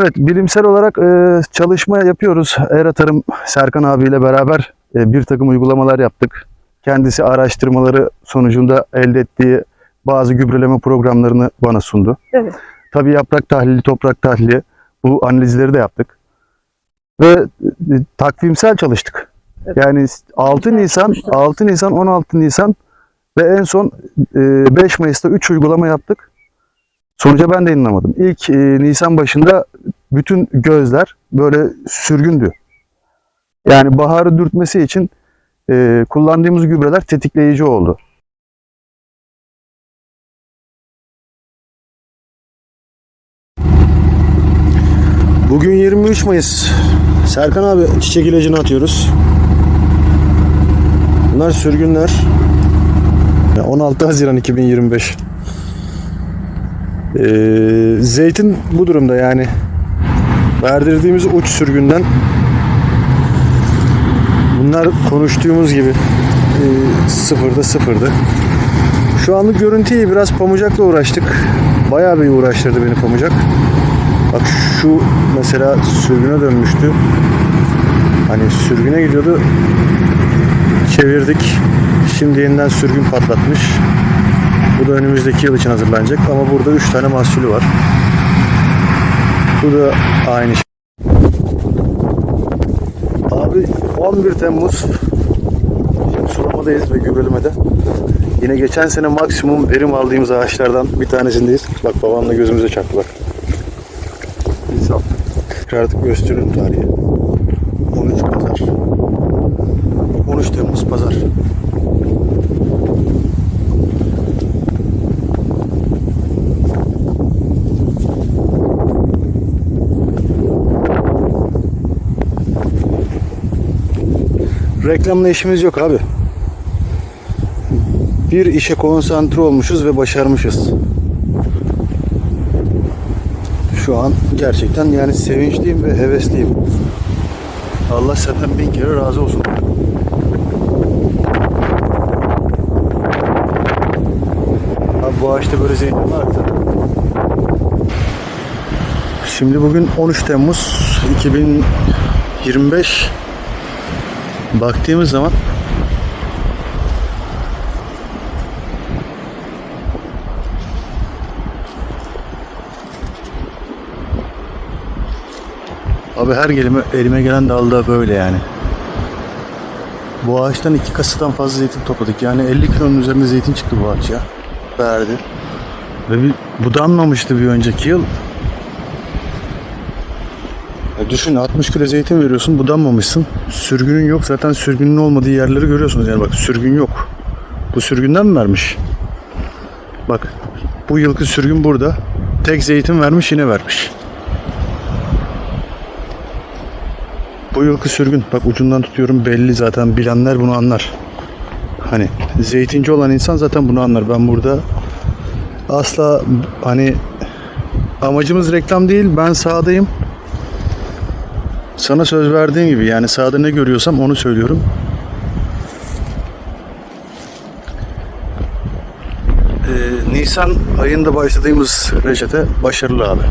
Evet, bilimsel olarak e, çalışma yapıyoruz. Era Tarım Serkan abiyle beraber e, bir takım uygulamalar yaptık. Kendisi araştırmaları sonucunda elde ettiği bazı gübreleme programlarını bana sundu. Evet. Tabii yaprak tahlili, toprak tahlili bu analizleri de yaptık. Ve e, takvimsel çalıştık. Evet. Yani 6 Güzel Nisan, çalışmışlar. 6 Nisan, 16 Nisan ve en son e, 5 Mayıs'ta 3 uygulama yaptık. Sonuca ben de inanamadım. İlk e, Nisan başında bütün gözler böyle sürgündü. Yani baharı dürtmesi için e, kullandığımız gübreler tetikleyici oldu. Bugün 23 Mayıs. Serkan abi çiçek ilacını atıyoruz. Bunlar sürgünler. Ya 16 Haziran 2025. Ee, zeytin bu durumda yani. Verdirdiğimiz uç sürgünden bunlar konuştuğumuz gibi e, sıfırda sıfırdı. Şu anlık görüntü iyi. Biraz pamucakla uğraştık. Bayağı bir uğraştırdı beni pamucak. Bak şu mesela sürgüne dönmüştü. Hani sürgüne gidiyordu. Çevirdik. Şimdi yeniden sürgün patlatmış. Bu da önümüzdeki yıl için hazırlanacak ama burada 3 tane mahsulü var. Bu da aynı şey. Abi 11 Temmuz Şimdi sulamadayız ve gübrelemede. Yine geçen sene maksimum verim aldığımız ağaçlardan bir tanesindeyiz. Bak babamla gözümüze çarptı bak. Artık gösteriyorum tarihi. 13 Pazar. 13 Temmuz Pazar. Reklamla işimiz yok abi. Bir işe konsantre olmuşuz ve başarmışız. Şu an gerçekten yani sevinçliyim ve hevesliyim. Allah senden bin kere razı olsun. Abi bu ağaçta böyle zeytin vardı. Şimdi bugün 13 Temmuz 2025 baktığımız zaman Abi her elime, elime gelen dalda böyle yani. Bu ağaçtan iki kasıdan fazla zeytin topladık. Yani 50 kilonun üzerinde zeytin çıktı bu ağaç ya. Verdi. Ve bir budanmamıştı bir önceki yıl. Ya düşün 60 kilo zeytin veriyorsun budanmamışsın. Sürgünün yok zaten sürgünün olmadığı yerleri görüyorsunuz yani bak sürgün yok. Bu sürgünden mi vermiş? Bak bu yılki sürgün burada. Tek zeytin vermiş yine vermiş. Bu yılki sürgün bak ucundan tutuyorum belli zaten bilenler bunu anlar. Hani zeytinci olan insan zaten bunu anlar. Ben burada asla hani amacımız reklam değil ben sahadayım. Sana söz verdiğim gibi yani sahada ne görüyorsam onu söylüyorum. Ee, Nisan ayında başladığımız reçete başarılı abi.